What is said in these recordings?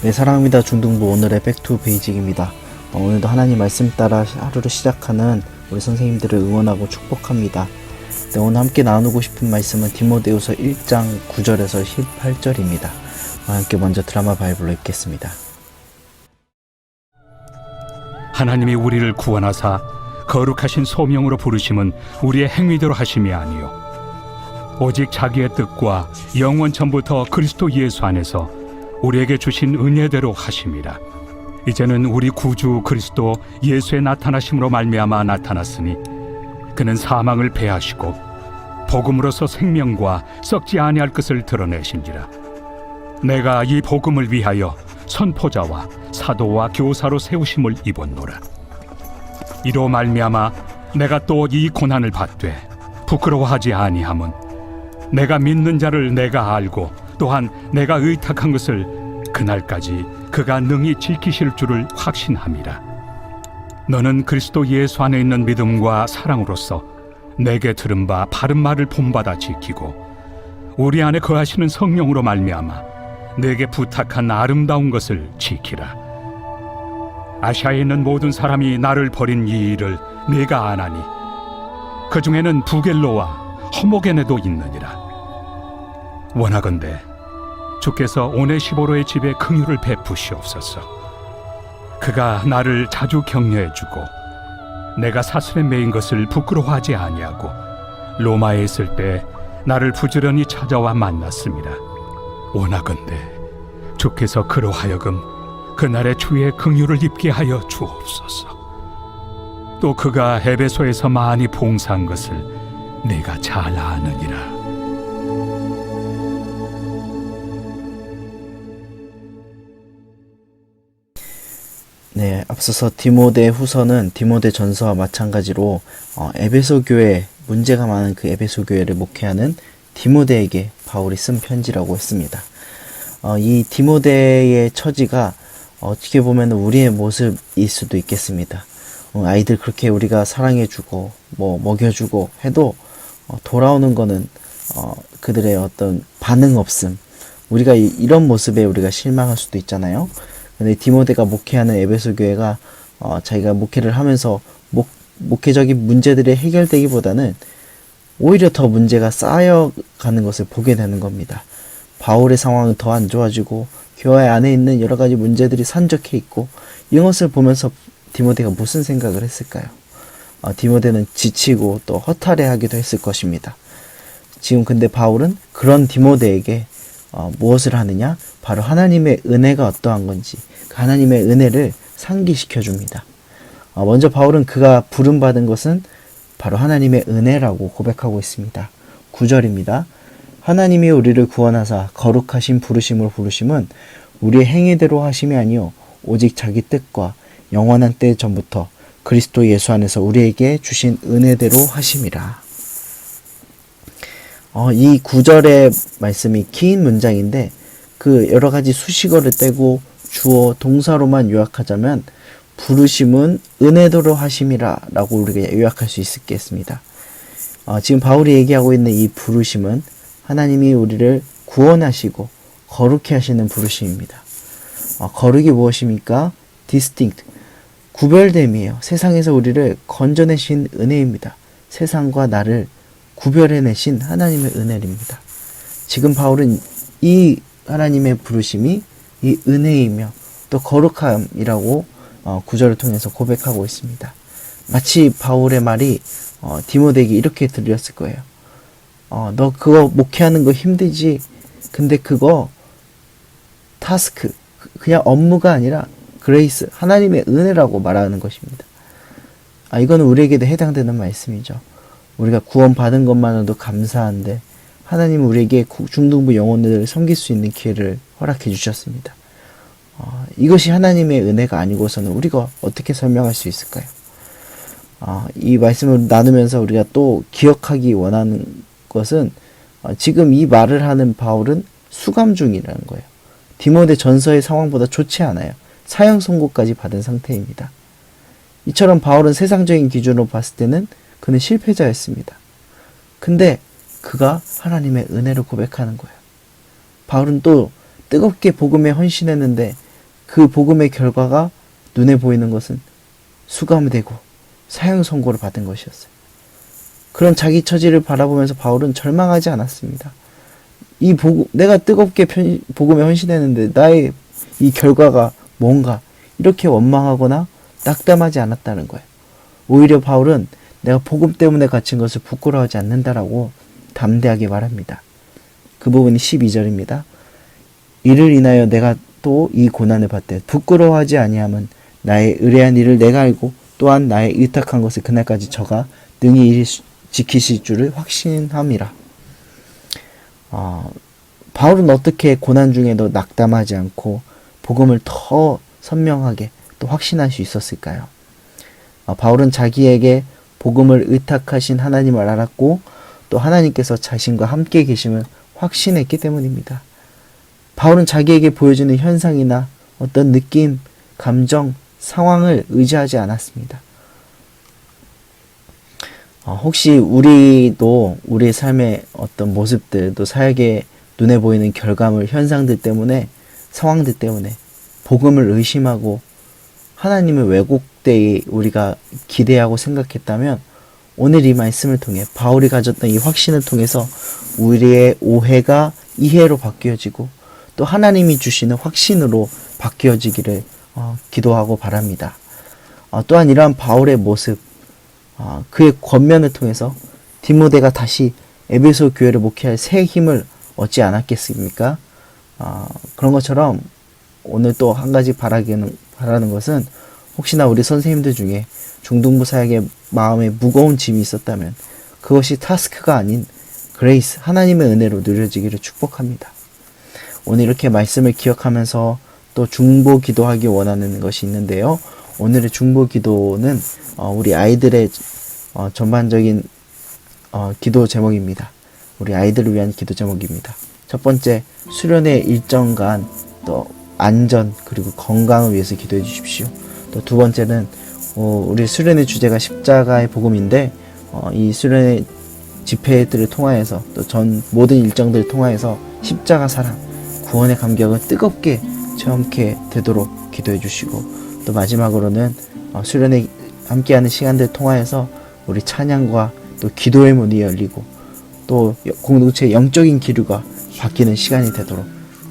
네, 사랑합니다. 중등부 오늘의 백투 베이직입니다. 어, 오늘도 하나님 말씀 따라 하루를 시작하는 우리 선생님들을 응원하고 축복합니다. 네, 오늘 함께 나누고 싶은 말씀은 디모데후서 1장 9절에서 18절입니다. 함께 먼저 드라마 바이블로 읽겠습니다. 하나님이 우리를 구원하사 거룩하신 소명으로 부르심은 우리의 행위대로 하심이 아니요 오직 자기의 뜻과 영원 전부터 그리스도 예수 안에서 우리에게 주신 은혜대로 하심이라 이제는 우리 구주 그리스도 예수의 나타나심으로 말미암아 나타났으니 그는 사망을 패하시고 복음으로서 생명과 썩지 아니할 것을 드러내신지라 내가 이 복음을 위하여 선포자와 사도와 교사로 세우심을 입었노라. 이로 말미암아 내가 또 이 고난을 받되 부끄러워하지 아니함은 내가 믿는 자를 내가 알고 또한 내가 의탁한 것을 그날까지 그가 능히 지키실 줄을 확신함이라. 너는 그리스도 예수 안에 있는 믿음과 사랑으로서 내게 들은 바 바른 말을 본받아 지키고 우리 안에 거하시는 성령으로 말미암아 내게 부탁한 아름다운 것을 지키라. 아시아에 있는 모든 사람이 나를 버린 이 일을 내가 아나니 그 중에는 부겔로와 허모게네도 있느니라. 원하건대 주께서 오네시보로의 집에 긍휼을 베푸시옵소서. 그가 나를 자주 격려해주고 내가 사슬에 매인 것을 부끄러워하지 아니하고 로마에 있을 때 나를 부지런히 찾아와 만났습니다. 원하건대 주께서 그로 하여금 그날의 주의 긍휼을 입게 하여 주옵소서. 또 그가 에베소에서 많이 봉사한 것을 내가 잘 아느니라. 앞서서 디모데 후서는 디모데 전서와 마찬가지로 어, 에베소 교회 문제가 많은 그 에베소 교회를 목회하는 디모데에게 바울이 쓴 편지라고 했습니다. 어, 이 디모데의 처지가 어떻게 보면 우리의 모습일 수도 있겠습니다. 어, 아이들 그렇게 우리가 사랑해주고 뭐 먹여주고 해도 어, 돌아오는 거는 어, 그들의 어떤 반응 없음. 우리가 이, 이런 모습에 우리가 실망할 수도 있잖아요. 근데 디모데가 목회하는 에베소 교회가 어, 자기가 목회를 하면서 목, 목회적인 문제들이 해결되기보다는 오히려 더 문제가 쌓여가는 것을 보게 되는 겁니다. 바울의 상황은 더 안 좋아지고 교회 안에 있는 여러 가지 문제들이 산적해 있고 이것을 보면서 디모데가 무슨 생각을 했을까요? 어, 디모데는 지치고 또 허탈해하기도 했을 것입니다. 지금 근데 바울은 그런 디모데에게 어, 무엇을 하느냐? 바로 하나님의 은혜가 어떠한 건지 그 하나님의 은혜를 상기시켜 줍니다. 어, 먼저 바울은 그가 부름 받은 것은 바로 하나님의 은혜라고 고백하고 있습니다. 9절입니다. 하나님이 우리를 구원하사 거룩하신 부르심으로 부르심은 우리의 행위대로 하심이 아니요 오직 자기 뜻과 영원한 때 전부터 그리스도 예수 안에서 우리에게 주신 은혜대로 하심이라. 어, 이 구절의 말씀이 긴 문장인데 그 여러 가지 수식어를 떼고 주어 동사로만 요약하자면 부르심은 은혜도로 하심이라 라고 우리가 요약할 수 있겠습니다. 어, 지금 바울이 얘기하고 있는 이 부르심은 하나님이 우리를 구원하시고 거룩히 하시는 부르심입니다. 어, 거룩이 무엇입니까? distinct, 구별됨이에요. 세상에서 우리를 건져내신 은혜입니다. 세상과 나를 구별해내신 하나님의 은혜입니다. 지금 바울은 이 하나님의 부르심이 이 은혜이며 또 거룩함이라고 어, 구절을 통해서 고백하고 있습니다. 마치 바울의 말이 어, 디모데에게 이렇게 들렸을 거예요. 어, 너 그거 목회하는 거 힘들지? 근데 그거 타스크 그냥 업무가 아니라 그레이스 하나님의 은혜라고 말하는 것입니다. 아 이거는 우리에게도 해당되는 말씀이죠. 우리가 구원받은 것만으로도 감사한데 하나님은 우리에게 중등부 영혼들을 섬길 수 있는 기회를 허락해 주셨습니다. 어, 이것이 하나님의 은혜가 아니고서는 우리가 어떻게 설명할 수 있을까요? 어, 이 말씀을 나누면서 우리가 또 기억하기 원하는 것은 어, 지금 이 말을 하는 바울은 수감 중이라는 거예요. 디모데 전서의 상황보다 좋지 않아요. 사형 선고까지 받은 상태입니다. 이처럼 바울은 세상적인 기준으로 봤을 때는 그는 실패자였습니다. 근데 그가 하나님의 은혜를 고백하는 거예요. 바울은 또 뜨겁게 복음에 헌신했는데 그 복음의 결과가 눈에 보이는 것은 수감되고 사형 선고를 받은 것이었어요. 그런 자기 처지를 바라보면서 바울은 절망하지 않았습니다. 이 복음, 내가 뜨겁게 편, 복음에 헌신했는데 나의 이 결과가 뭔가 이렇게 원망하거나 낙담하지 않았다는 거예요. 오히려 바울은 내가 복음 때문에 갇힌 것을 부끄러워하지 않는다라고 담대하게 말합니다. 그 부분이 12절입니다. 이를 인하여 내가 또 이 고난을 받되 부끄러워하지 아니함은 나의 의뢰한 일을 내가 알고 또한 나의 의탁한 것을 그날까지 저가 능히 지키실 줄을 확신함이라. 어, 바울은 어떻게 고난 중에도 낙담하지 않고 복음을 더 선명하게 또 확신할 수 있었을까요? 어, 바울은 자기에게 복음을 의탁하신 하나님을 알았고 또 하나님께서 자신과 함께 계심을 확신했기 때문입니다. 바울은 자기에게 보여주는 현상이나 어떤 느낌, 감정, 상황을 의지하지 않았습니다. 어, 혹시 우리도 우리의 삶의 어떤 모습들, 또 사역의 눈에 보이는 결과물, 현상들 때문에, 상황들 때문에 복음을 의심하고 하나님을 왜곡되이 우리가 기대하고 생각했다면 오늘 이 말씀을 통해 바울이 가졌던 이 확신을 통해서 우리의 오해가 이해로 바뀌어지고 또 하나님이 주시는 확신으로 바뀌어지기를 어, 기도하고 바랍니다. 어, 또한 이러한 바울의 모습, 어, 그의 권면을 통해서 디모데가 다시 에베소 교회를 목회할 새 힘을 얻지 않았겠습니까? 어, 그런 것처럼 오늘 또 한 가지 바라기는, 바라는 것은 혹시나 우리 선생님들 중에 중등부 사역에 마음에 무거운 짐이 있었다면 그것이 타스크가 아닌 그레이스, 하나님의 은혜로 누려지기를 축복합니다. 오늘 이렇게 말씀을 기억하면서 또 중보 기도하기 원하는 것이 있는데요. 오늘의 중보 기도는 어, 우리 아이들의 어, 전반적인 어, 기도 제목입니다. 우리 아이들을 위한 기도 제목입니다. 첫 번째, 수련의 일정간 또 안전 그리고 건강을 위해서 기도해 주십시오. 또 두 번째는 어, 우리 수련의 주제가 십자가의 복음인데 어, 이 수련의 집회들을 통하여서 또 전 모든 일정들을 통하여서 십자가 사랑 구원의 감격을 뜨겁게 체험케 되도록 기도해 주시고 또 마지막으로는 어, 수련회 함께하는 시간들 통하여서 우리 찬양과 또 기도의 문이 열리고 또 여- 공동체의 영적인 기류가 바뀌는 시간이 되도록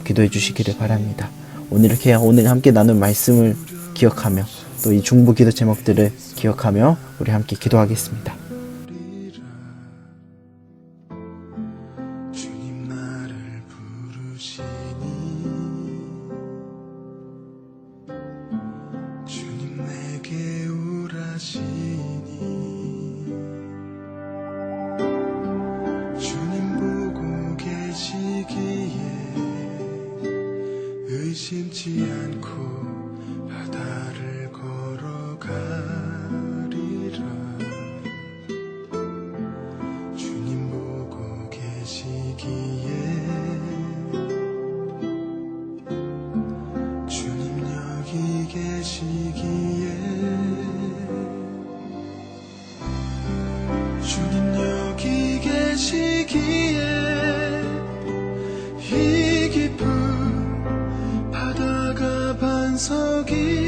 기도해 주시기를 바랍니다. 오늘 이렇게 오늘 함께 나눈 말씀을 기억하며 또 이 중보 기도 제목들을 기억하며 우리 함께 기도하겠습니다. 반석이